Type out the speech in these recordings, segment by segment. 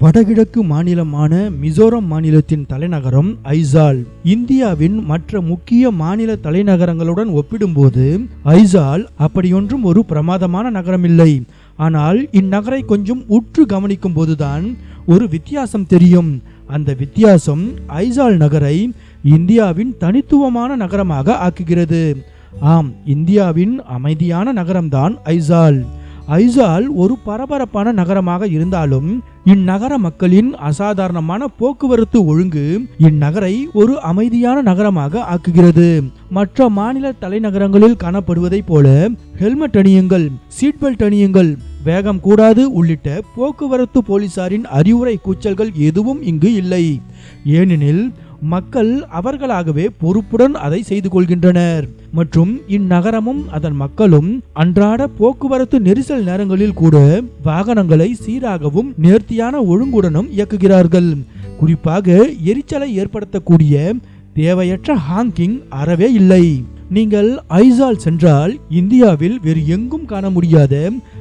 வடகிழக்கு மாநிலமான மிசோரம் மாநிலத்தின் தலைநகரம் ஐசால். இந்தியாவின் மற்ற முக்கிய மாநில தலைநகரங்களுடன் ஒப்பிடும்போது ஐசால் அப்படியொன்றும் ஒரு பிரமாதமான நகரமில்லை. ஆனால் இந்நகரை கொஞ்சம் உற்று கவனிக்கும் போதுதான் ஒரு வித்தியாசம் தெரியும். அந்த வித்தியாசம் ஐசால் நகரை இந்தியாவின் தனித்துவமான நகரமாக ஆக்குகிறது. ஆம் இந்தியாவின் அமைதியான நகரம்தான் ஐசால். ஐசால் ஒரு பரபரப்பான நகரமாக இருந்தாலும் இந்நகர மக்களின் அசாதாரணமான போக்குவரத்து ஒழுங்கு இந்நகரை ஒரு அமைதியான நகரமாக ஆக்குகிறது. மற்ற மாநில தலைநகரங்களில் காணப்படுவதைப் போல ஹெல்மெட் அணியுங்கள் சீட் பெல்ட் அணியுங்கள் வேகம் கூடாது உள்ளிட்ட போக்குவரத்து போலீசாரின் அறிவுரை கூச்சல்கள் எதுவும் இங்கு இல்லை. ஏனெனில் மக்கள் அவர்களாகவே பொறுப்புடன் அதை செய்து கொள்கின்றனர். மற்றும் இந்நகரமும் அதன் மக்களும் அன்றாட போக்குவரத்து நெரிசல் நேரங்களில் கூட வாகனங்களை சீராகவும் நேர்த்தியான ஒழுங்குடனும் இயக்குகிறார்கள். குறிப்பாக எரிச்சலை ஏற்படுத்தக்கூடிய தேவையற்ற ஹாங்கிங் அறவே இல்லை. நீங்கள் ஐசால் சென்றால் இந்தியாவில் வேறு எங்கும் காண முடியாத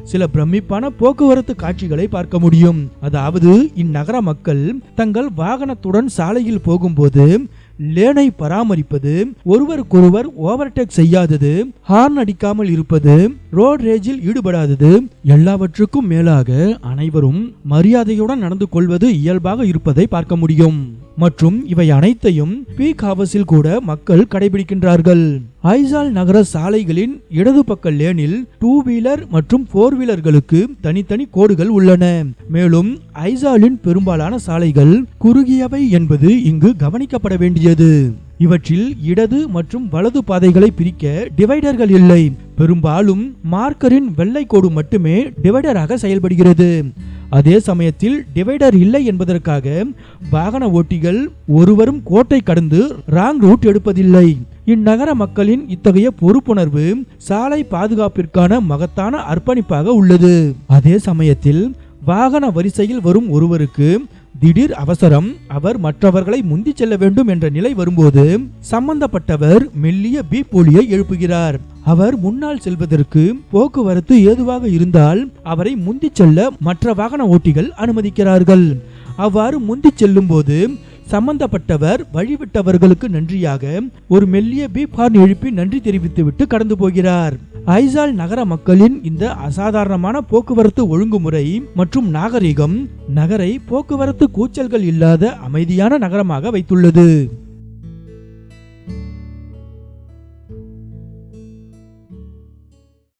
சில பிரமிப்பான போக்குவரத்து காட்சிகளை பார்க்க முடியும். அதாவது இந்நகர மக்கள் தங்கள் வாகனத்துடன் சாலையில் போகும்போது லேனை பராமரிப்பது ஒருவருக்கொருவர் ஓவர்டேக் செய்யாதது ஹார்ன் அடிக்காமல் இருப்பது ரோட் ரேஜில் ஈடுபடாதது எல்லாவற்றுக்கும் மேலாக அனைவரும் மரியாதையுடன் நடந்து கொள்வது இயல்பாக இருப்பதை பார்க்க முடியும். மற்றும் இவை அனைத்தையும் பீக் ஹவர்ஸில் கூட மக்கள் கடைபிடிக்கின்றார்கள். ஐசால் நகர சாலைகளின் இடது பக்க லேனில் டூ வீலர் மற்றும் போர் வீலர்களுக்கு தனித்தனி கோடுகள் உள்ளன. மேலும் ஐசாலின் பெரும்பாலான சாலைகள் குறுகியவை என்பது இங்கு கவனிக்கப்பட வேண்டியது. இவற்றில் இடது மற்றும் வலது பாதைகளை பிரிக்க டிவைடர்கள் இல்லை. பெரும்பாலும் மார்க்கரின் வெள்ளை கோடு மட்டுமே டிவைடராக செயல்படுகிறது. அதே சமயத்தில் டிவைடர் இல்லை என்பதற்காக வாகன ஓட்டிகள் ஒருவரும் கோட்டை கடந்து ராங் ரூட் எடுப்பதில்லை. இந்நகர மக்களின் இத்தகைய பொறுப்புணர்வு சாலை பாதுகாப்பிற்கான மகத்தான அர்ப்பணிப்பாக உள்ளது. அதே சமயத்தில் வாகன வரிசையில் வரும் ஒருவருக்கு திடீர் அவசரம் அவர் மற்றவர்களை முந்தி செல்ல வேண்டும் என்ற நிலை வரும்போது சம்பந்தப்பட்டவர் மெல்லிய பீப் ஒலியை எழுப்புகிறார். அவர் முன்னால் செல்வதற்கு போக்குவரத்து ஏதுவாக இருந்தால் அவரை முந்தி செல்ல மற்ற வாகன ஓட்டிகள் அனுமதிக்கிறார்கள். அவ்வாறு முந்தி செல்லும் போது சம்பந்தப்பட்டவர் வழிவிட்டவர்களுக்கு நன்றியாக ஒரு மெல்லிய பீப்ஹார்ன் எழுப்பி நன்றி தெரிவித்துவிட்டு கடந்து போகிறார். ஐசால் நகர மக்களின் இந்த அசாதாரணமான போக்குவரத்து ஒழுங்குமுறை மற்றும் நாகரிகம் நகரை போக்குவரத்து கூச்சல்கள் இல்லாத அமைதியான நகரமாக வைத்துள்ளது.